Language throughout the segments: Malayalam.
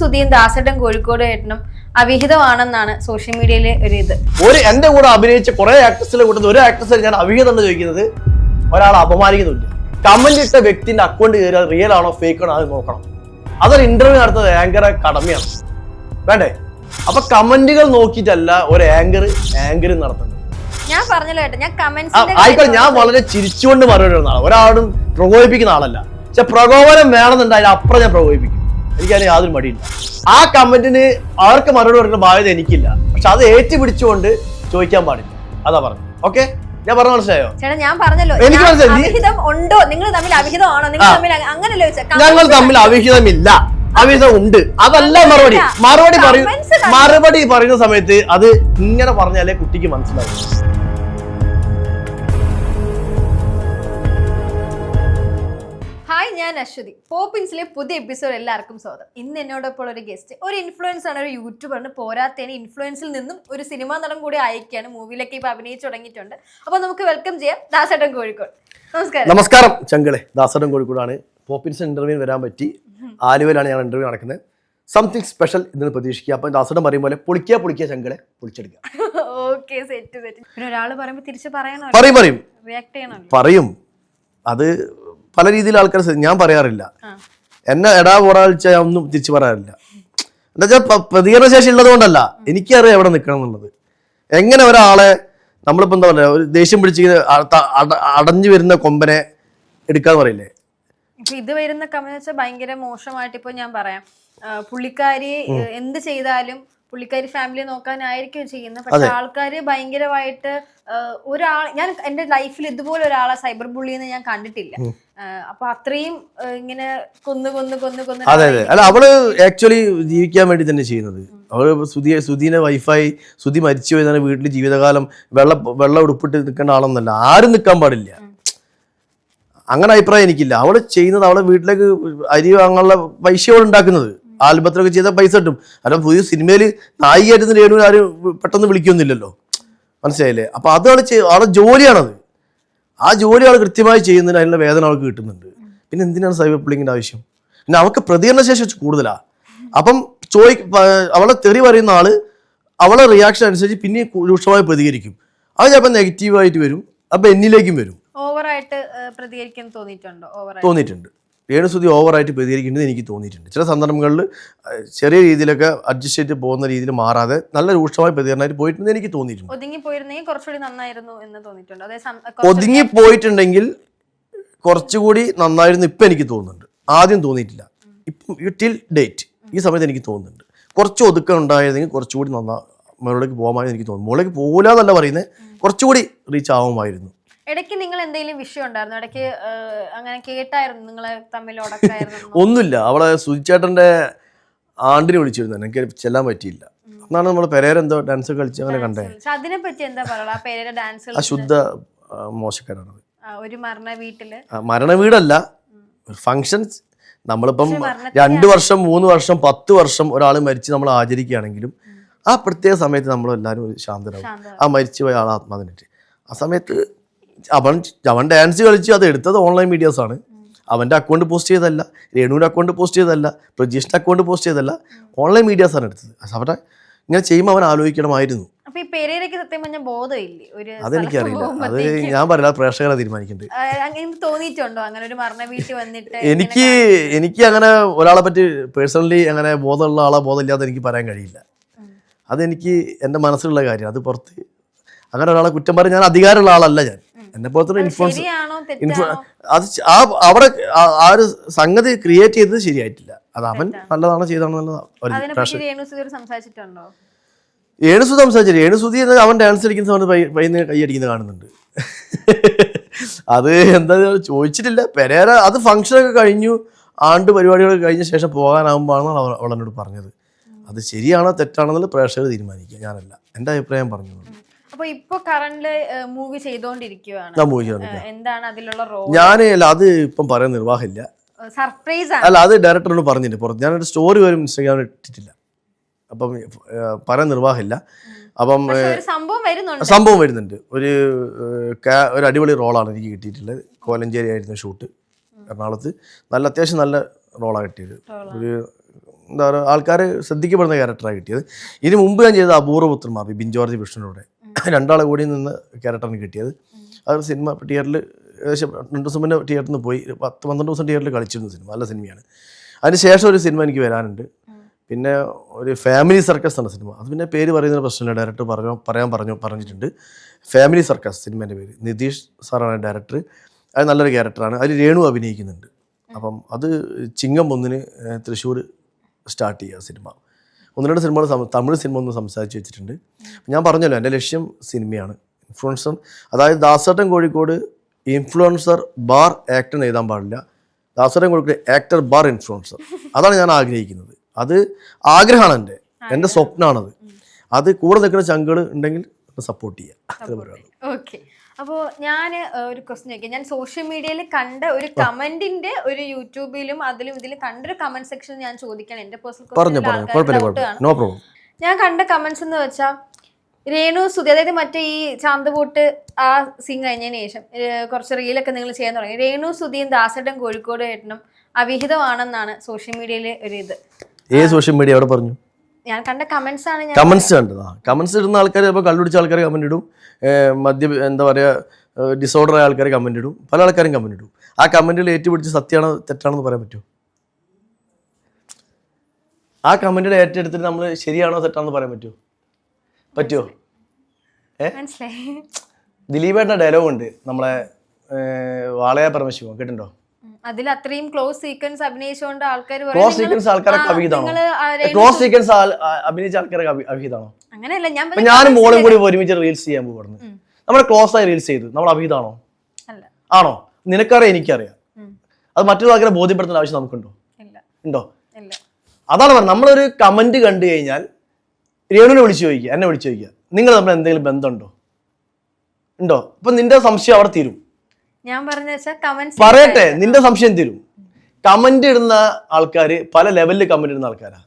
സുധിയും ദാസേട്ടൻ കോഴിക്കോട് ഏട്ടനും അവിഹിതമാണെന്നാണ് സോഷ്യൽ മീഡിയയിലെ ഒരു ഇത്. ഒരു എന്റെ കൂടെ അഭിനയിച്ച കുറെ ആക്ട്രസിലെ കൂട്ടത്തിൽ ഒരു ആക്ട്രസ് ഞാൻ അവിഹിതം എന്ന് ചോദിക്കുന്നത് ഒരാൾ അപമാനിക്കുന്നില്ല കമന്റ് ഇട്ട വ്യക്തിന്റെ അക്കൗണ്ട് കയറിയാൽ റിയൽ ആണോ ഫേക്ക് ആണോ അത് നോക്കണം. അതൊരു ഇന്റർവ്യൂ നടത്തുന്നത് ആങ്കറെ കടമയാണ്. വേണ്ടേ? അപ്പൊ കമന്റുകൾ നോക്കിയിട്ടല്ല ഒരു ആങ്കർ ആങ്കർ നടത്തുന്നത്. ഞാൻ പറഞ്ഞല്ലോ ഞാൻ ആയിക്കോട്ടെ ഞാൻ വളരെ ചിരിച്ചുകൊണ്ട് മറുപടി ഒരാളും പ്രകോപിപ്പിക്കുന്ന ആളല്ല. പക്ഷെ പ്രകോപനം വേണമെന്നുണ്ടായാലും അപ്പുറം ഞാൻ പ്രകോപിപ്പിക്കും. എനിക്കതിന് യാതൊരു മടിയില്ല. ആ കമന്റിന് അവർക്ക് മറുപടി പറയുന്ന ബാധ്യത എനിക്കില്ല. പക്ഷെ അത് ഏറ്റുപിടിച്ചുകൊണ്ട് ചോദിക്കാൻ പാടില്ല. അതാ പറഞ്ഞു ഓക്കെ? ഞാൻ പറഞ്ഞ മനസ്സിലായോ? ചേട്ടാ ഞാൻ പറഞ്ഞല്ലോ. എനിക്ക് മനസ്സിലായി. ഉണ്ടോ? നിങ്ങൾ തമ്മിൽ അവിഹിതമാണോ? നിങ്ങൾ തമ്മിൽ അങ്ങനല്ലേ ഞങ്ങൾ തമ്മിൽ അവിഹിതമില്ല. അവിഹിതം ഉണ്ട്. അതല്ല മറുപടി. മറുപടി പറയും മറുപടി പറയുന്ന സമയത്ത് അത് ഇങ്ങനെ പറഞ്ഞാലേ കുട്ടിക്ക് മനസ്സിലാവും ഞാൻ അശ്വതി. പോപ്പിൻസിലെ പുതിയ എപ്പിസോഡ് എല്ലാവർക്കും സ്വാഗതം. ഇന്ന് എന്നോടൊപ്പം ഒരു ഗസ്റ്റ് ഒരു ഇൻഫ്ലുവൻസ് ആണ് ഒരു യൂട്യൂബറിന് പോരാത്തതിന് ഇൻഫ്ലുവൻസിൽ നിന്നും ഒരു സിനിമ നടൻ കൂടി അയക്കുകയാണ് മൂവിയിലൊക്കെ ഇപ്പൊ അഭിനയിച്ചു തുടങ്ങിയിട്ടുണ്ട്. അപ്പൊ നമുക്ക് വെൽക്കം ചെയ്യാം ദാസേട്ടൻ കോഴിക്കോട്. നമസ്കാരം. നമസ്കാരം ചങ്കളെ. ദാസേട്ടൻ കോഴിക്കോടാണ്. പോപ്പിൻസ് ഇന്റർവ്യൂ വരാൻ പറ്റി. ആലുവയിലാണ് ഞാൻ ഇന്റർവ്യൂ നടക്കുന്നത്. സംതിങ് സ്പെഷ്യൽ ഇന്ന് പ്രതീക്ഷിക്കുക. അപ്പം ദാസടം പറയും പോലെ പൊളിക്കുക പൊളിക്കുക ചങ്കളെ. പൊളിച്ചെടുക്കുക. ഓക്കെ സെറ്റ് സെറ്റ് പിന്നെ ഒരാൾ പറയുമ്പോൾ തിരിച്ച് പറയണോ പറയും പറയും. റിയാക്ട് പറയും. അത് പല രീതിയിൽ ആൾക്കാർ ഞാൻ പറയാറില്ല. എന്നെ എടാ ഒരാഴ്ച ഞാൻ ഒന്നും തിരിച്ചു പറയാറില്ല. എന്താ വെച്ചാൽ പ്രതികരണ ശേഷി ഉള്ളത് കൊണ്ടല്ല. എനിക്കറിയാം എവിടെ നിൽക്കണം എന്നുള്ളത്. എങ്ങനെ ഒരാളെ നമ്മളിപ്പോൾ എന്താ പറയുക ഒരു ദേഷ്യം പിടിച്ച് അടഞ്ഞു വരുന്ന കൊമ്പനെ എടുക്കാന്ന് പറയില്ലേ? ഇത് വരുന്ന കമന്റ് വെച്ചാൽ ഭയങ്കര മോശമായിട്ട് ഇപ്പൊ ഞാൻ പറയാം. പുള്ളിക്കാരി എന്ത് ചെയ്താലും പുള്ളിക്കാരി ഫാമിലി നോക്കാനായിരിക്കും ചെയ്യുന്നത്. പക്ഷെ ആൾക്കാര് ഭയങ്കരമായിട്ട് ഒരാൾ ഞാൻ എന്റെ ലൈഫിൽ ഇതുപോലെ ഒരാളെ സൈബർ ബുള്ളിന്ന് ഞാൻ കണ്ടിട്ടില്ല. അപ്പൊ അത്രയും ഇങ്ങനെ കൊന്നു കൊന്നു കൊന്നു കൊന്നു അതെ അതെ. അല്ല അവൾ ആക്ച്വലി ജീവിക്കാൻ വേണ്ടി തന്നെ ചെയ്യുന്നത്. അവൾ സുധി സുധീനെ വൈഫായി സുധി മരിച്ചു പോയതാണ് വീട്ടിൽ ജീവിതകാലം. വെള്ള വെള്ളം ഉടുപ്പിട്ട് നിൽക്കേണ്ട ആളൊന്നല്ല ആരും നിൽക്കാൻ പാടില്ല. അങ്ങനെ അഭിപ്രായം എനിക്കില്ല. അവൾ ചെയ്യുന്നത് അവളെ വീട്ടിലേക്ക് അരി വാങ്ങാനുള്ള പൈസ അവൾ ഉണ്ടാക്കുന്നത്. ആൽബത്തിലൊക്കെ ചെയ്താൽ പൈസ കിട്ടും. കാരണം പുതിയ സിനിമയിൽ നായികയായിട്ട് രേണു ആരും പെട്ടെന്ന് വിളിക്കൊന്നുമില്ലല്ലോ. മനസ്സിലായില്ലേ? അപ്പോൾ അതാണ് ആളെ ജോലിയാണത്. ആ ജോലി ആൾ കൃത്യമായി ചെയ്യുന്നതിന് അതിനുള്ള വേദന അവൾക്ക് കിട്ടുന്നുണ്ട്. പിന്നെ എന്തിനാണ് സൈബർ പുള്ളിങ്ങിന്റെ ആവശ്യം? പിന്നെ അവൾക്ക് പ്രതികരണ ശേഷി വെച്ച് കൂടുതലാണ് അപ്പം ചോദി പ- അവളെ തെറി പറയുന്ന ആൾ അവളെ റിയാക്ഷൻ അനുസരിച്ച് പിന്നെ രൂക്ഷമായി പ്രതികരിക്കും. അത് ചിലപ്പോൾ നെഗറ്റീവായിട്ട് വരും. അപ്പം എന്നിലേക്കും വരും. ഓവറായിട്ട് പ്രതികരിക്കാൻ തോന്നിയിട്ടുണ്ടോ? തോന്നിയിട്ടുണ്ട്. രേണുസുതി ഓവറായിട്ട് പ്രതികരിക്കുന്നത് എനിക്ക് തോന്നിയിട്ടുണ്ട്. ചില സന്ദർഭങ്ങളിൽ ചെറിയ രീതിയിലൊക്കെ അഡ്ജസ്റ്റ് ചെയ്ത് പോകുന്ന രീതിയിൽ മാറാതെ നല്ല രൂക്ഷമായ പ്രതികരണമായിട്ട് പോയിട്ടുണ്ട് എനിക്ക് തോന്നിയിട്ടുണ്ട്. ഒതുങ്ങി പോയിട്ടുണ്ടെങ്കിൽ കുറച്ചുകൂടി നന്നായിരുന്നു ഇപ്പം എനിക്ക് തോന്നുന്നുണ്ട്. ആദ്യം തോന്നിയിട്ടില്ല. ഇപ്പം ടിൽ ഡേറ്റ് ഈ സമയത്ത് എനിക്ക് തോന്നുന്നുണ്ട്. കുറച്ച് ഒതുക്കം ഉണ്ടായിരുന്നെങ്കിൽ കുറച്ചുകൂടി നന്നാ മുകളിലേക്ക് പോകാമായിരുന്നു എനിക്ക് തോന്നുന്നു. മുകളിലേക്ക് പോകില്ല എന്നല്ല പറയുന്നത്. കുറച്ചുകൂടി റീച്ച് ആവുമായിരുന്നു. ഇടയ്ക്ക് നിങ്ങൾ എന്തെങ്കിലും വിഷയം ഉണ്ടായിരുന്നു? ഇടയ്ക്ക് അങ്ങനെ കേട്ടായിരുന്നു നിങ്ങളെ തമ്മിൽ ഒന്നുമില്ല. അവളെ സുചേട്ടന്റെ ആണ്ടിനെ വിളിച്ചിരുന്നു. എനിക്ക് ചെല്ലാൻ പറ്റിയില്ല. അന്നാണ് നമ്മൾ പെരേരെന്തോ ഡാൻസ് കളിച്ച് അങ്ങനെ കണ്ടേ. അതിനെപ്പറ്റി അതിനെ പറ്റി എന്താ പറയുക ആ പേരുടെ ഡാൻസുകൾ ആ ശുദ്ധ ആ, മോശക്കാരാണത്. ഒരു മരണ വീട്ടിൽ? മരണ വീടല്ല. ഫങ്ഷൻസ് നമ്മളിപ്പം രണ്ട് വർഷം മൂന്ന് വർഷം പത്ത് വർഷം ഒരാൾ മരിച്ച് നമ്മൾ ആചരിക്കുകയാണെങ്കിലും ആ പ്രത്യേക സമയത്ത് നമ്മളെല്ലാവരും ഒരു ശാന്തരാകും ആ മരിച്ചു പോയ ആൾ ആത്മാവിനിട്ട് ആ സമയത്ത് അവൻ അവൻ ഡാൻസ് കളിച്ച് അത് എടുത്തത് ഓൺലൈൻ മീഡിയാസാണ് ആണ്. അവന്റെ അക്കൗണ്ട് പോസ്റ്റ് ചെയ്തതല്ല രേണുവിന്റെ അക്കൗണ്ട് പോസ്റ്റ് ചെയ്തതല്ല പ്രജീഷിന്റെ അക്കൗണ്ട് പോസ്റ്റ് ചെയ്തതല്ല ഓൺലൈൻ മീഡിയാസാണ് എടുത്തത്. അവരുടെ ഇങ്ങനെ ചെയ്യുമ്പോൾ അവൻ ആലോചിക്കണമായിരുന്നു. പറഞ്ഞ അതെനിക്കറിയില്ല. അത് ഞാൻ പറയില്ല പ്രേക്ഷകരെ തീരുമാനിക്കുന്നുണ്ട്. എനിക്ക് എനിക്ക് അങ്ങനെ ഒരാളെ പറ്റി പേഴ്സണലി അങ്ങനെ ബോധമുള്ള ആളെ ബോധമില്ലാതെ എനിക്ക് പറയാൻ കഴിയില്ല. അതെനിക്ക് എന്റെ മനസ്സിലുള്ള കാര്യം. അത് പുറത്ത് അങ്ങനെ ഒരാളെ കുറ്റം പറയും ഞാൻ അധികാരമുള്ള ആളല്ല ഞാൻ. എന്നെ പോലത്തെ ഇൻഫ്ലുവൻസ് അത് ആ അവിടെ ആ- ഒരു സംഗതി ക്രിയേറ്റ് ചെയ്തത് ശരിയായിട്ടില്ല. അത് അവൻ നല്ലതാണ് ചെയ്താണോ സംസാരിച്ചിട്ടുണ്ടോ? ഏണുസു സംസാരിച്ചു ഏണുസുതി അവൻ ഡാൻസ് കളിക്കുന്ന സമയത്ത് പയ്യ- പയ്യനെ കൈയടിക്കുന്നത് കാണുന്നുണ്ട്. അത് എന്താ ചോദിച്ചിട്ടില്ല. പെരേര അത് ഫംഗ്ഷനൊക്കെ കഴിഞ്ഞു. ആണ്ട് പരിപാടികളൊക്കെ കഴിഞ്ഞ ശേഷം പോകാനാകുമ്പോഴാണ് അവൾ അവൾ എന്നോട് പറഞ്ഞത്. അത് ശരിയാണോ തെറ്റാണോ എന്നുള്ളത് പ്രേക്ഷകർ തീരുമാനിക്കുക. ഞാനല്ല. എന്റെ അഭിപ്രായം പറഞ്ഞു അപ്പൊ ഇപ്പൊ കറന്റ് മൂവി ചെയ്തോണ്ടിരിക്കുവാണ്. ഞാൻ മൂവി ചെയ്തു എന്താണ് അതിലുള്ള റോൾ ഞാൻ അല്ല അത് ഇപ്പം പറയാൻ നിർവാഹമില്ല. സർപ്രൈസ് അല്ല അത് ഡയറക്ടറിനോട് പറഞ്ഞിട്ടുണ്ട് പുറത്ത്. ഞാനൊരു സ്റ്റോറി വരും ഇൻസ്റ്റാഗ്രാമിൽ ഇട്ടിട്ടില്ല. അപ്പം പറയാൻ നിർവാഹമില്ല. അപ്പം സംഭവം വരുന്നുണ്ട്. സംഭവം വരുന്നുണ്ട്. ഒരു ഒരു അടിപൊളി റോളാണ് എനിക്ക് കിട്ടിയിട്ടുള്ളത്. കോലഞ്ചേരി ആയിരുന്നു ഷൂട്ട് എറണാകുളത്ത്. നല്ല അത്യാവശ്യം നല്ല റോളാണ് കിട്ടിയത്. ഒരു എന്താ പറയുക ആൾക്കാർ ശ്രദ്ധിക്കപ്പെടുന്ന ക്യാരക്ടറാണ് കിട്ടിയത്. ഇതിന് മുമ്പ് ഞാൻ ചെയ്ത അപൂർവപുത്രന്മാർ ബിബിൻ ജോർജ് വിഷ്ണുവിടെ രണ്ടാളെ കൂടി നിന്ന് ക്യാരക്ടറിന് കിട്ടിയത്. അത് സിനിമ തിയേറ്ററിൽ ഏകദേശം രണ്ട് ദിവസം മുന്നേ തിയേറ്ററിൽ നിന്ന് പോയി. പത്ത് പന്ത്രണ്ട് ദിവസം തിയേറ്ററിൽ കളിച്ചിരുന്ന സിനിമ നല്ല സിനിമയാണ് അതിന് ശേഷം ഒരു സിനിമ എനിക്ക് വരാനുണ്ട്. പിന്നെ ഒരു ഫാമിലി സർക്കസ് എന്ന സിനിമ അത് പിന്നെ പേര് പറയുന്ന പ്രശ്നമില്ല. ഡയറക്ടർ പറഞ്ഞു പറയാൻ പറഞ്ഞു പറഞ്ഞിട്ടുണ്ട്. ഫാമിലി സർക്കസ് സിനിമേന്റെ പേര്. നിതീഷ് സാറാണ് ഡയറക്ടർ അത് നല്ലൊരു ക്യാരക്ടറാണ് അതിൽ രേണു അഭിനയിക്കുന്നുണ്ട്. അപ്പം അത് ചിങ്ങം ഒന്നിന് തൃശ്ശൂർ സ്റ്റാർട്ട് ചെയ്യുക സിനിമ ഒന്ന് രണ്ട് സിനിമകൾ തമിഴ് സിനിമ ഒന്ന് സംസാരിച്ച് വെച്ചിട്ടുണ്ട്. ഞാൻ പറഞ്ഞല്ലോ എന്റെ ലക്ഷ്യം സിനിമയാണ്. ഇൻഫ്ലുവൻസർ അതായത് Dasettan Kozhikode influencer bar actor എഴുതാൻ പാടില്ല. Dasettan Kozhikode actor bar influencer അതാണ് ഞാൻ ആഗ്രഹിക്കുന്നത്. അത് ആഗ്രഹമാണ് എന്റെ. എന്റെ സ്വപ്നമാണത് അത് കൂടെ നിൽക്കുന്ന ചങ്കുകൾ ഉണ്ടെങ്കിൽ സപ്പോർട്ട് ചെയ്യാം. ഓക്കെ അപ്പോൾ ഞാൻ ഒരു ക്വസ്റ്റ്യൻ ചോദിക്കാം. ഞാൻ സോഷ്യൽ മീഡിയയിൽ കണ്ട ഒരു കമന്റിന്റെ ഒരു യൂട്യൂബിലും അതിലും ഇതിലും കണ്ടൊരു കമന്റ് സെക്ഷൻ ഞാൻ ചോദിക്കണം. എന്റെ പേഴ്സണൽ ഞാൻ കണ്ട കമന്റ്സ് എന്ന് വെച്ചാൽ രേണു സുധി അതായത് മറ്റേ ഈ ചാന്തപൂട്ട് ആ സീൻ കഴിഞ്ഞതിന് ശേഷം കുറച്ച് റീലൊക്കെ നിങ്ങൾ ചെയ്യാൻ തുടങ്ങി. രേണു സുധിയും ദാസേട്ടൻ കോഴിക്കോട് ഏട്ടനും അവിഹിതമാണെന്നാണ് സോഷ്യൽ മീഡിയയിലെ ഒരു ഇത്. ഏത് സോഷ്യൽ മീഡിയ അവിടെ പറഞ്ഞു? ഞാൻ കണ്ട കമന്റ്സ് ആണ് ഞാൻ കമന്റ്സ് കണ്ടത്. കമന്റ്സ് ഇടുന്ന ആൾക്കാർ ചിലപ്പോൾ കള്ളുപിടിച്ച ആൾക്കാർ കമന്റ് ഇടും. മദ്യ എന്താ പറയുക ഡിസോർഡർ ആയ ആൾക്കാർ കമന്റ് ഇടും. പല ആൾക്കാരും കമന്റ് ഇടും. ആ കമന്റിൽ ഏറ്റുപിടിച്ച് സത്യമാണോ തെറ്റാണെന്ന് പറയാൻ പറ്റുമോ? ആ കമന്റിൽ ഏറ്റെടുത്തിട്ട് നമ്മൾ ശരിയാണോ തെറ്റാണെന്ന് പറയാൻ പറ്റുമോ? പറ്റുമോ ദിലീപേട്ടന്റെ ഡയലോഗ് ഉണ്ട്. നമ്മളെ വാളയ പരമശിവം കേട്ടിട്ടുണ്ടോ? അതിൽ അത്രയും ക്ലോസ് സീക്വൻസ് അഭിനയിച്ചുകൊണ്ട് ആൾക്കാർ ക്ലോസ് സീക്വൻസ് ആൾക്കാരൊക്കെ അവിഹിതാണോ ക്ലോസ് സീക്വൻസ് അഭിനയിച്ച ആൾക്കാരൊക്കെ അഭി- അവിഹിതാണോ അങ്ങനെയല്ല ഞാൻ ഞാനും മോളും കൂടി ഒരുമിച്ച് റീൽസ് ചെയ്യാൻ പോകുന്നു നമ്മൾ ക്ലോസ് ആയി റീൽസ് ചെയ്തു. നമ്മൾ അഭിഹിതാണോ ആണോ? നിനക്കറിയാം എനിക്കറിയാം. അത് മറ്റൊരു ആൾക്കാരെ ബോധ്യപ്പെടുത്തേണ്ട ആവശ്യം നമുക്കുണ്ടോ? ഉണ്ടോ? അതാണ് പറഞ്ഞത്. നമ്മളൊരു കമന്റ് കണ്ടു കഴിഞ്ഞാൽ രേണുവിനെ വിളിച്ചു ചോദിക്കുക എന്നെ വിളിച്ചു ചോദിക്കുക. നിങ്ങൾ തമ്മിൽ എന്തെങ്കിലും ബന്ധമുണ്ടോ? ഉണ്ടോ? അപ്പൊ നിന്റെ സംശയം അവിടെ തീരും. ഞാൻ പറഞ്ഞ കമന്റ് പറയട്ടെ നിന്റെ സംശയം തരും. കമന്റ് ഇടുന്ന ആൾക്കാർ പല ലെവലിൽ കമന്റ് ഇടുന്ന ആൾക്കാരാ.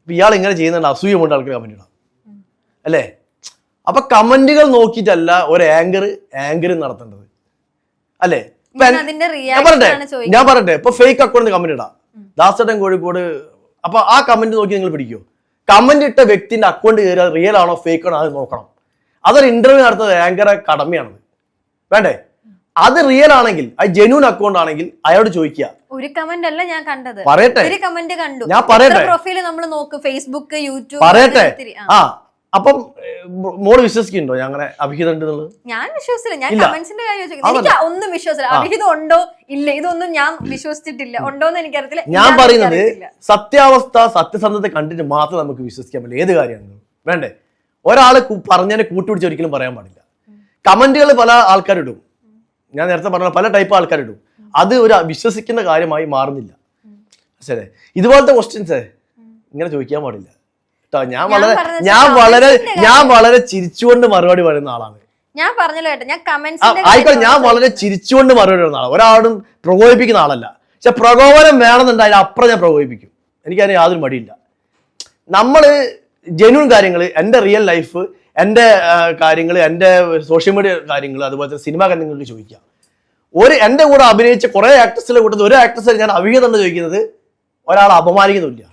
ഇപ്പൊ ഇയാൾ ഇങ്ങനെ ചെയ്യുന്നുണ്ട് അസൂയ കൊണ്ട് ആൾക്കാർ കമന്റ് ഇടാം അല്ലേ? അപ്പൊ കമന്റുകൾ നോക്കിയിട്ടല്ല ഒരു ആങ്കർ ആങ്കർ നടത്തേണ്ടത്. അല്ലേ? ഞാൻ പറട്ടെ ഞാൻ പറയട്ടെ പറയട്ടെ ഇപ്പൊ ഫേക്ക് അക്കൗണ്ട് കമന്റ് ഇടാം. ദാസേട്ടൻ കോഴിക്കോട് അപ്പൊ ആ കമന്റ് നോക്കി നിങ്ങൾ പിടിക്കോ. കമന്റ് ഇട്ട വ്യക്തിന്റെ അക്കൗണ്ട് കയറിയാൽ റിയൽ ആണോ ഫേക്ക് ആണോ അത് നോക്കണം. അതൊരു ഇന്റർവ്യൂ നടത്തുന്നത് ആങ്കറെ കടമയാണത്. വേണ്ടേ? അത് റിയൽ ആണെങ്കിൽ അത് ജെന്യൂൻ അക്കൗണ്ട് ആണെങ്കിൽ അയാളോട് ചോദിക്കുക. ഒരു കമന്റ് അല്ല ഞാൻ കണ്ടത്. പറയട്ടെ. ഒരു കമന്റ് കണ്ടു. ഞാൻ പറയട്ടെ. പ്രൊഫൈൽ നമ്മൾ നോക്ക്? ഫേസ്ബുക്ക് യൂട്യൂബ് പറയട്ടെ. ആ. അപ്പം മോൾ വിശ്വസിക്കുന്നുണ്ടോ? ഞാൻ അങ്ങനെ അഭിഹിതം ഉണ്ട് എന്നുള്ളത് ഞാൻ വിശ്വസിച്ചില്ല. ഞാൻ കമന്റ്സിന്റെ കാര്യം എനിക്ക് ഒന്നും വിശ്വസിച്ചില്ല. അഭിഹിതം ഉണ്ടോ? ഇല്ല. ഇതൊന്നും ഞാൻ വിശ്വസിച്ചിട്ടില്ല. ഉണ്ടോ ഉണ്ടോന്ന് എനിക്കറിയത്തില്ല. ഞാൻ പറയുന്നത് സത്യാവസ്ഥ സത്യസന്ധത കണ്ടിട്ട് മാത്രം നമുക്ക് വിശ്വസിക്കാൻ പറ്റില്ല. ഏത് കാര്യമാണ്? വേണ്ടേ? ഒരാൾ പറഞ്ഞതിനെ കൂട്ടുപിടിച്ച് ഒരിക്കലും പറയാൻ പാടില്ല. കമന്റുകൾ പല ആൾക്കാരിടും. ഞാൻ നേരത്തെ പറഞ്ഞ പല ടൈപ്പ് ആൾക്കാരിടും. അത് ഒരു വിശ്വസിക്കുന്ന കാര്യമായി മാറുന്നില്ല. ശരി ഇതുപോലത്തെ ക്വസ്റ്റ്യൻസ് ഇങ്ങനെ ചോദിക്കാൻ പാടില്ല. കേട്ടോ ഞാൻ വളരെ ഞാൻ വളരെ ഞാൻ വളരെ ചിരിച്ചുകൊണ്ട് മറുപടി പറയുന്ന ആളാണ്. ഞാൻ പറഞ്ഞല്ലോ കേട്ടോ ഞാൻ ആയിക്കോട്ടെ ഞാൻ വളരെ ചിരിച്ചുകൊണ്ട് മറുപടി പറയുന്ന ആളാണ്. ഒരാളും പ്രകോപിപ്പിക്കുന്ന ആളല്ല. പക്ഷെ പ്രകോപനം വേണമെന്നുണ്ടായാലും അപ്പുറം ഞാൻ പ്രകോപിപ്പിക്കും. എനിക്കതിന് യാതൊരു മടിയില്ല. നമ്മൾ ജനുവൻ കാര്യങ്ങൾ എന്റെ റിയൽ ലൈഫ് എന്റെ കാര്യങ്ങൾ എന്റെ സോഷ്യൽ മീഡിയ കാര്യങ്ങൾ അതുപോലെ തന്നെ സിനിമ നിങ്ങൾക്ക് ചോദിക്കാം. ഒരു എന്റെ കൂടെ അഭിനയിച്ച കുറേ ആക്ട്രസിലെ കൂട്ടത്തിൽ ഒരു ആക്ട്രസ് ഞാൻ അഭിഹിതം എന്ന് ചോദിക്കുന്നത് ഒരാൾ അപമാനിക്കുന്നില്ല.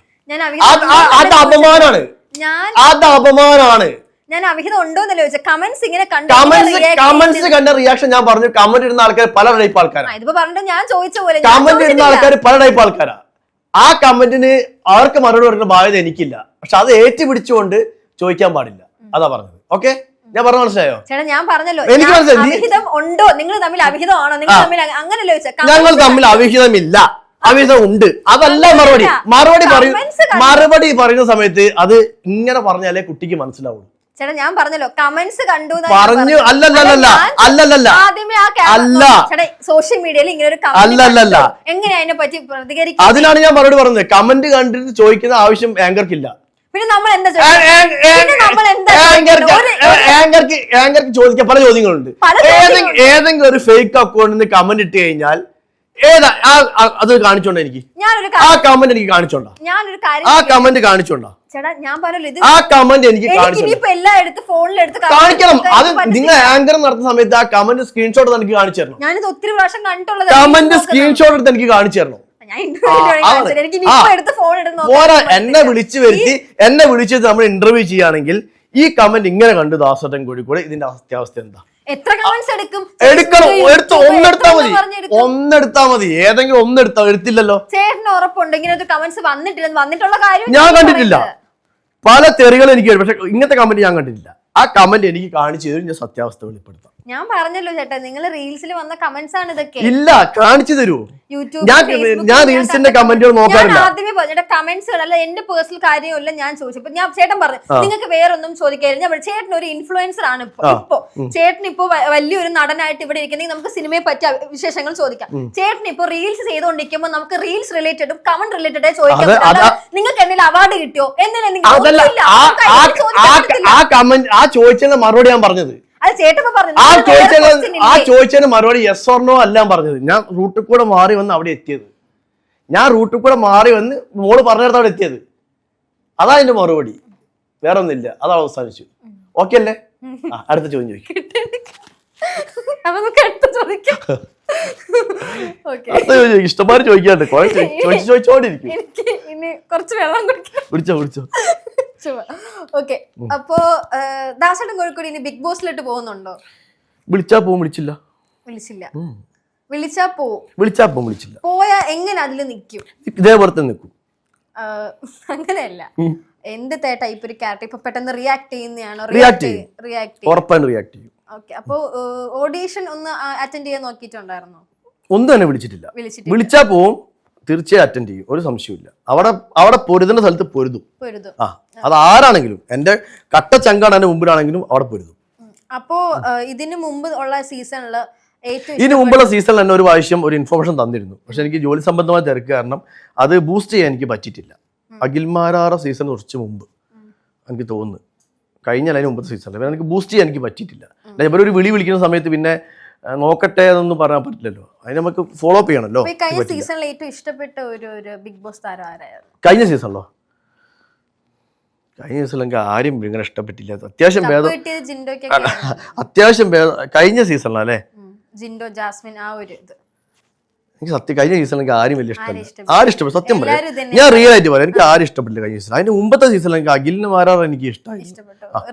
അത് അപമാനാണ്. അത് അപമാനാണ്. ഞാൻ അവിഹിതം ഉണ്ടോന്നല്ല ചോദിച്ചത് കമന്റ്സ് ഇങ്ങനെ കണ്ടു കമന്റ്സ് കണ്ട റിയാക്ഷൻ ഞാൻ പറഞ്ഞു കമന്റ് ഇടുന്ന ആൾക്കാർ പല ടൈപ്പ് ആൾക്കാരാണ് ഇതിപ്പോ പറഞ്ഞിട്ട് ഞാൻ ചോദിച്ച പോലെ കമന്റ് ഇടുന്ന. ആൾക്കാർ പല ടൈപ്പ് ആൾക്കാരാ. ആ കമന്റിന് അവർക്ക് മറുപടി പറയുന്ന ബാധ്യത എനിക്കില്ല. പക്ഷെ അത് ഏറ്റുപിടിച്ചുകൊണ്ട് ചോദിക്കാൻ പാടില്ല. അതാ പറഞ്ഞത്. ഓക്കെ ഞാൻ പറഞ്ഞ മനസ്സിലായോ? ചേട്ടാ ഞാൻ പറഞ്ഞല്ലോ. എനിക്ക് മനസ്സിലായി. നീ- അവിഹിതം ഉണ്ടോ? നിങ്ങൾ തമ്മിൽ അവിഹിതമാണോ? നിങ്ങൾ തമ്മിൽ അങ്ങ- അങ്ങനല്ല ഞങ്ങൾ തമ്മിൽ അവിഹിതമില്ല. അവിഹിതം ഉണ്ട്. അതല്ല മറുപടി. മറുപടി പറയും Comments. മറുപടി പറയുന്ന സമയത്ത് അത് ഇങ്ങനെ പറഞ്ഞാലേ കുട്ടിക്ക് മനസ്സിലാവുള്ളൂ. ചേട്ടാ ഞാൻ പറഞ്ഞല്ലോ. കമന്റ്സ് കണ്ടു എന്നാ ഞാൻ പറഞ്ഞു പറഞ്ഞത്. അല്ലല്ലല്ല അല്ല, ഞാൻ അല്ലല്ലല്ല. ആദ്യമേ ആ അല്ല. ചേട്ടാ സോഷ്യൽ മീഡിയയിൽ ഇങ്ങനെ ഒരു അല്ലല്ലല്ല. എങ്ങനെ അതിനെ പറ്റി പ്രതികരിക്കും അതിനാണ് ഞാൻ മറുപടി പറഞ്ഞത്. കമന്റ് കണ്ടിട്ട് ചോദിക്കുന്ന ആവശ്യം ആങ്കർക്കില്ല പിന്നെ നമ്മൾ എന്താ ആങ്കർക്ക് ചോദിക്കാൻ പല ചോദ്യങ്ങളുണ്ട്. ഏതെങ്കിലും ഒരു ഫേക്ക് അക്കൗണ്ടിൽ കമന്റ് ഇട്ട് കഴിഞ്ഞാൽ ഏതാ അത് കാണിച്ചോണ്ട എനിക്ക്? ആ കമന്റ് എനിക്ക് കാണിച്ചോണ്ട? ആ കമന്റ് കാണിച്ചോണ്ട? ആ കമന്റ് എനിക്ക് കാണിക്കണം. അത് നിങ്ങൾ ആങ്കർ നടത്തുന്ന സമയത്ത് ആ കമന്റ് സ്ക്രീൻഷോട്ട് എനിക്ക് കാണിച്ചു തരണം. കമന്റ് സ്ക്രീൻഷോട്ട് എടുത്ത് എനിക്ക് കാണിച്ചു തരണം. എന്നെ വിളിച്ചു വരുത്തി എന്നെ വിളിച്ചത് നമ്മൾ ഇന്റർവ്യൂ ചെയ്യുകയാണെങ്കിൽ ഈ കമന്റ് ഇങ്ങനെ കണ്ടു ദാസട്ടൻ കോഴിക്കോട് ഇതിന്റെ അവസ്ഥ എന്താ? എത്ര കമന്റ്സ് എടുക്കും? എടുക്കണം എടുത്ത് ഒന്നെടുത്താ മതി? ഒന്നെടുത്താ മതി. ഏതെങ്കിലും ഒന്നെടുത്താ എടുത്തില്ലല്ലോ. ചേട്ടന് ഉറപ്പുണ്ട് ഇങ്ങനെ കമന്റ്സ് വന്നിട്ടില്ല വന്നിട്ടുള്ള കാര്യം ഞാൻ കണ്ടിട്ടില്ല. പല തെറികൾ എനിക്ക്. പക്ഷെ ഇങ്ങനത്തെ കമന്റ് ഞാൻ കണ്ടിട്ടില്ല. ആ കമന്റ് എനിക്ക് കാണിച്ചു തരും ഞാൻ സത്യാവസ്ഥ വെളിപ്പെടുത്താം. ഞാൻ പറഞ്ഞല്ലോ ചേട്ടാ നിങ്ങൾ റീൽസിൽ വന്ന കമന്റ്സ് ആണ് ഇതൊക്കെ. ഇല്ല കാണിച്ചു തരൂ. യൂട്യൂബ് ഞാൻ- ഞാൻ റീൽസിന്റെ കമന്റുകൾ നോക്കാറില്ല. ആദ്യമേ പറഞ്ഞു കമന്റ്സ് അല്ല എന്റെ പേഴ്സണൽ കാര്യമല്ല ഞാൻ ചോദിച്ചു ഇപ്പൊ ഞാൻ ചേട്ടൻ പറഞ്ഞു നിങ്ങൾക്ക് വേറൊന്നും ചോദിക്കായിരുന്നു ഞാൻ ചേട്ടൻ ഒരു ഇൻഫ്ലുവൻസർ ആണ് ഇപ്പൊ ചേട്ടൻ ഇപ്പൊ വലിയൊരു നടനായിട്ട് ഇവിടെ ഇരിക്കുന്നെങ്കിൽ നമുക്ക് സിനിമയെ പറ്റിയ വിശേഷങ്ങൾ ചോദിക്കാം. ചേട്ടൻ ഇപ്പൊ റീൽസ് ചെയ്തുകൊണ്ടിരിക്കുമ്പോൾ നമുക്ക് റീൽസ് റിലേറ്റഡും കമന്റ് റിലേറ്റഡേ ചോദിക്കാം നിങ്ങൾക്ക് എന്തെങ്കിലും അവാർഡ് കിട്ടിയോ? എന്തെങ്കിലും ആ ആ- ആ- ആ കമന്റ് ആ ചോദിച്ചതിന് മറുപടി ഞാൻ പറഞ്ഞത്. ആ ചോദിച്ചതിന് ആ? ചോദിച്ചതിന് മറുപടി യെസ് ഓർണോ അല്ല പറഞ്ഞത്. ഞാൻ റൂട്ടിൽ കൂടെ മാറി വന്ന് അവിടെ എത്തിയത്. ഞാൻ റൂട്ടിൽ കൂടെ മാറി വന്ന് മോൾ പറഞ്ഞിടത്ത് അവിടെ എത്തിയത്. അതാ എന്റെ മറുപടി. വേറെ ഒന്നുമില്ല അത് അവസാനിച്ചു. ഓക്കെ അല്ലേ? അടുത്ത ചോദ്യം ചോദിക്കും. ഇഷ്ടംമാര് ചോദിക്കാണ്ട് ചോദിച്ചോണ്ടിരിക്കും. എനിക്ക് ഇനി വിളിച്ചോ ഓക്കെ അപ്പോ ദാസേട്ടൻ കോഴിക്കോട് ഇനി ബിഗ് ബോസിലോട്ട് പോകുന്നുണ്ടോ? വിളിച്ചാ പോവും വിളിച്ചില്ല. വിളിച്ചില്ല. വിളിച്ചാ പോവും. വിളിച്ചാ പോവും വിളിച്ചില്ല. പോയാ എങ്ങനെ അതിൽ നിക്കും? ഇതേപോലെ തന്നെ നിൽക്കും അങ്ങനെയല്ല. എന്ത് ടൈപ്പ് ഒരു ക്യാരക്ടർ ഇപ്പൊ പെട്ടെന്ന് റിയാക്ട് ചെയ്യുന്നതാണോ? റിയാക്ട് റിയാക്ട് ഉറപ്പായും റിയാക്ട് ചെയ്യും. ഓക്കെ അപ്പോ ഓഡിഷൻ ഒന്ന് അറ്റൻഡ് ചെയ്യാൻ നോക്കിയിട്ടുണ്ടായിരുന്നോ? ഒന്നും തന്നെ വിളിച്ചിട്ടില്ല. വിളിച്ചിട്ട് വിളിച്ചാ പോവും തീർച്ചയായും അറ്റൻഡ് ചെയ്യും. ഒരു സംശയമില്ല അവിടെ അവിടെ പൊരുതുന്ന സ്ഥലത്ത് പൊരുതും. ആ അത് ആരാണെങ്കിലും എന്റെ കട്ട ചങ്കാണ് എന്റെ മുമ്പിലാണെങ്കിലും അവിടെ പൊരുതും. അപ്പോ ഇതിന് മുമ്പ് ഉള്ള സീസണിൽ ഇതിന് മുമ്പുള്ള സീസണിൽ തന്നെ ഒരു പ്രാവശ്യം ഒരു ഇൻഫർമേഷൻ തന്നിരുന്നു. പക്ഷെ എനിക്ക് ജോലി സംബന്ധമായ തിരക്ക് കാരണം അത് ബൂസ്റ്റ് ചെയ്യാൻ എനിക്ക് പറ്റിയിട്ടില്ല. അഖിൽമാരാറ സീസൺ കുറച്ച് മുമ്പ് എനിക്ക് തോന്നുന്നു. കഴിഞ്ഞ അതിന് മുമ്പത്തെ സീസണിൽ എനിക്ക് ബൂസ്റ്റ് ചെയ്യാൻ എനിക്ക് പറ്റിയിട്ടില്ല. ഇവരൊരു വിളി വിളിക്കുന്ന സമയത്ത് പിന്നെ നോക്കട്ടെ എന്നൊന്നും പറയാൻ പറ്റില്ലല്ലോ. അതിന് നമുക്ക് ഫോളോ അപ്പ് ചെയ്യണല്ലോ കഴിഞ്ഞ സീസണിൽ ഏറ്റവും ഇഷ്ടപ്പെട്ട ഒരു ഒരു ബിഗ് ബോസ് താരം ആരായിരുന്നു? കഴിഞ്ഞ സീസണിലോ കഴിഞ്ഞ സീസണിൽ എനിക്ക് ആരും ഇങ്ങനെ ഇഷ്ടപ്പെട്ടില്ല. അത്യാവശ്യം ഭേദം അത്യാവശ്യം ഭേദം കഴിഞ്ഞ സീസണിലല്ലേ ജിൻഡോ ജാസ്മിൻ ആ ഒരു ഇത്. എനിക്ക് സത്യം കഴിഞ്ഞ സീസണിൽ എനിക്ക് ആരും വലിയ ഇഷ്ടമില്ല. ആരും ഇഷ്ടപ്പെട്ടു സത്യം പറയാം. ഞാൻ റിയൽ ആയിട്ട് പറയാം. എനിക്ക് ആരും ഇഷ്ടപ്പെട്ടില്ല കഴിഞ്ഞ സീസൺ അതിന്റെ മുമ്പത്തെ സീസണിൽ എനിക്ക് അഖിലിന് മാറാറ് എനിക്ക് ഇഷ്ടമായി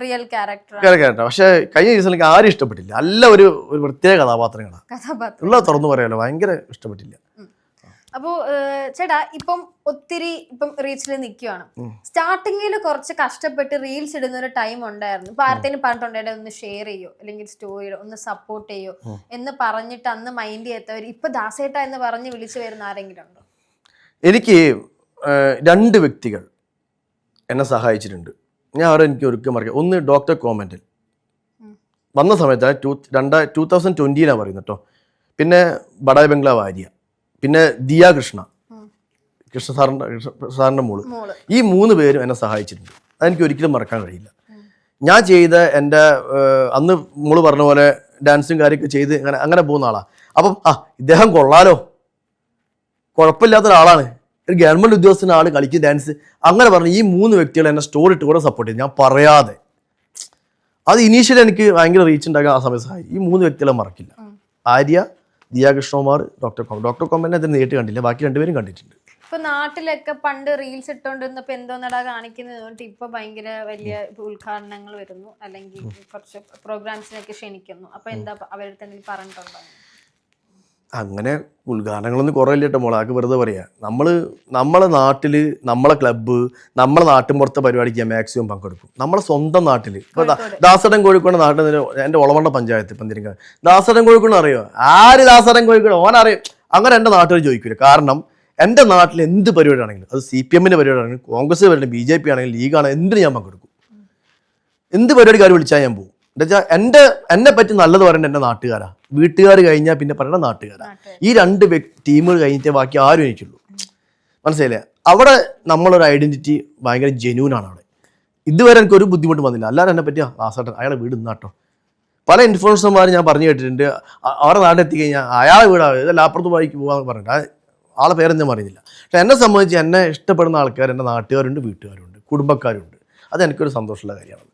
റിയൽ ക്യാരക്ടർ പക്ഷെ കഴിഞ്ഞ സീസണിൽ എനിക്ക് ആരും ഇഷ്ടപ്പെട്ടില്ല. നല്ല ഒരു ഒരു പ്രത്യേക കഥാപാത്രങ്ങളാണ്. ഉള്ള തുറന്നു പറയാലോ. ഭയങ്കര ഇഷ്ടപ്പെട്ടില്ല. അപ്പോ ചേട്ടാ ഇപ്പം ഒത്തിരി ഇപ്പം റീച്ചിൽ നിൽക്കുകയാണ് സ്റ്റാർട്ടിങ്ങിൽ കുറച്ച് കഷ്ടപ്പെട്ട് റീൽസ് ഇടുന്ന ഒരു ടൈം ഉണ്ടായിരുന്നു. ഇപ്പൊ ആർത്തേനും പറഞ്ഞിട്ടുണ്ടെങ്കിൽ ഒന്ന് ഷെയർ ചെയ്യോ അല്ലെങ്കിൽ സ്റ്റോറിയോ ഒന്ന് സപ്പോർട്ട് ചെയ്യോ എന്ന് പറഞ്ഞിട്ട് അന്ന് മൈൻഡ് ചെയ്യാത്തവർ ഇപ്പൊ ദാസേട്ട എന്ന് പറഞ്ഞ് വിളിച്ചു വരുന്ന ആരെങ്കിലും ഉണ്ടോ? എനിക്ക് രണ്ട് വ്യക്തികൾ എന്നെ സഹായിച്ചിട്ടുണ്ട്. ഞാൻ അവരെ എനിക്ക് ഒരുക്കം മറിക്കാം ഒന്ന് ഡോക്ടർ കോമന്റിൽ വന്ന സമയത്ത് ടൂ രണ്ടാ ടൂ തൗസൻഡ് ട്വന്റിയിലാണ് പറയുന്നത് കേട്ടോ പിന്നെ ബഡായ് ബംഗ്ലാവ് ആര്യ പിന്നെ ദിയ കൃഷ്ണ കൃഷ്ണ സാറിന്റെ സാറിന്റെ മോൾ. ഈ മൂന്ന് പേരും എന്നെ സഹായിച്ചിട്ടുണ്ട്. അതെനിക്ക് ഒരിക്കലും മറക്കാൻ കഴിയില്ല. ഞാൻ ചെയ്ത എന്റെ അന്ന് മോൾ പറഞ്ഞ പോലെ ഡാൻസും കാര്യമൊക്കെ ചെയ്ത് അങ്ങനെ അങ്ങനെ പോകുന്ന ആളാണ് അപ്പം ആ ഇദ്ദേഹം കൊള്ളാലോ. കുഴപ്പമില്ലാത്ത ഒരാളാണ് ഒരു ഗവൺമെന്റ് ഉദ്യോഗസ്ഥന ആൾ കളിക്കും ഡാൻസ്. അങ്ങനെ പറഞ്ഞ് ഈ മൂന്ന് വ്യക്തികൾ എന്നെ സ്റ്റോറി ഇട്ട് കൂടെ സപ്പോർട്ട് ചെയ്തു. ഞാൻ പറയാതെ. അത് ഇനീഷ്യലി എനിക്ക് ഭയങ്കര റീച്ച് ഉണ്ടാക്കാൻ ആ സമയത്ത് സഹായിച്ചു ഈ മൂന്ന് വ്യക്തികളെ മറക്കില്ല. ആര്യ ദിയ കൃഷ്ണകുമാർ ഡോക്ടർ കോം ഡോക്ടർ കോമനെ അതിന് നേരിട്ട് കണ്ടില്ല. ബാക്കി രണ്ടുപേരും കണ്ടിട്ടുണ്ട്. ഇപ്പൊ നാട്ടിലൊക്കെ പണ്ട് റീൽസ് ഇട്ടോണ്ടിരുന്നപ്പോ എന്തോന്നടാ കാണിക്കുന്നത് കൊണ്ട് ഇപ്പൊ ഭയങ്കര വലിയ ഉദ്ഘാടനങ്ങൾ വരുന്നു. അല്ലെങ്കിൽ കുറച്ച് പ്രോഗ്രാംസിനൊക്കെ ക്ഷണിക്കുന്നു. അപ്പൊ എന്താ അവരുടെ എന്തെങ്കിലും പറഞ്ഞിട്ടുണ്ടോ? അങ്ങനെ ഉദ്ഘാടനങ്ങളൊന്നും കുറവില്ല കേട്ടോ മോളാക്ക് വെറുതെ പറയാ. നമ്മൾ നമ്മളെ നാട്ടിൽ നമ്മളെ ക്ലബ്ബ് നമ്മളെ നാട്ടിൻ പുറത്തെ പരിപാടിക്ക് ഞാൻ മാക്സിമം പങ്കെടുക്കും. നമ്മളെ സ്വന്തം നാട്ടിൽ ഇപ്പൊ ദാ- ദാസടൻ കോഴിക്കോട് നാട്ടിൽ നിന്ന് എന്റെ ഒളവണ്ണ പഞ്ചായത്ത് ഇപ്പം തിരിക്കാൻ ദാസടൻ കോഴിക്കോട് അറിയോ? ആര് ദാസടൻ കോഴിക്കോട്? ഓനറിയും അങ്ങനെ എന്റെ നാട്ടിൽ ചോദിക്കില്ല കാരണം എന്റെ നാട്ടിൽ എന്ത് പരിപാടി ആണെങ്കിലും അത് സി പി എമ്മിന്റെ പരിപാടി ആണെങ്കിലും കോൺഗ്രസ് പരിപാടി ബി ജെ പി ആണെങ്കിലും ലീഗ് ആണെങ്കിലും എന്തിന് ഞാൻ പങ്കെടുക്കും? എന്ത് പരിപാടിക്കാർ വിളിച്ചാൽ ഞാൻ പോകും എന്താ എന്റെ എന്റെ എന്നെ പറ്റി നല്ലത് പറയേണ്ട എന്റെ നാട്ടുകാരാ. വീട്ടുകാർ കഴിഞ്ഞാൽ പിന്നെ പറയണ നാട്ടുകാരാ. ഈ രണ്ട് ടീമുകൾ കഴിഞ്ഞിട്ടേ ബാക്കി ആരും എനിക്കുള്ളൂ മനസ്സിലായില്ലേ? അവിടെ നമ്മളൊരു ഐഡന്റിറ്റി ഭയങ്കര ജെനുവൻ ആണ് അവിടെ. ഇതുവരെ എനിക്ക് ഒരു ബുദ്ധിമുട്ട് വന്നില്ല. അല്ലാതെ എന്നെ പറ്റിയ ആസാട്ടൻ അയാളെ വീട് ഇന്നാട്ടോ പല ഇൻഫ്ലുവൻസർമാർ ഞാൻ പറഞ്ഞു കേട്ടിട്ടുണ്ട്. അവരുടെ നാട്ടിൽ എത്തിക്കഴിഞ്ഞാൽ അയാളെ വീടാ ഇതല്ല അപ്പുറത്ത് വായിക്ക് പോകാന്ന് പറഞ്ഞിട്ട്. ആളെ പേരൊന്നും പറയുന്നില്ല. പക്ഷെ എന്നെ സംബന്ധിച്ച് എന്നെ ഇഷ്ടപ്പെടുന്ന ആൾക്കാർ എന്റെ നാട്ടുകാരുണ്ട് വീട്ടുകാരുണ്ട് കുടുംബക്കാരുണ്ട്. അത് എനിക്കൊരു സന്തോഷമുള്ള കാര്യമാണ്.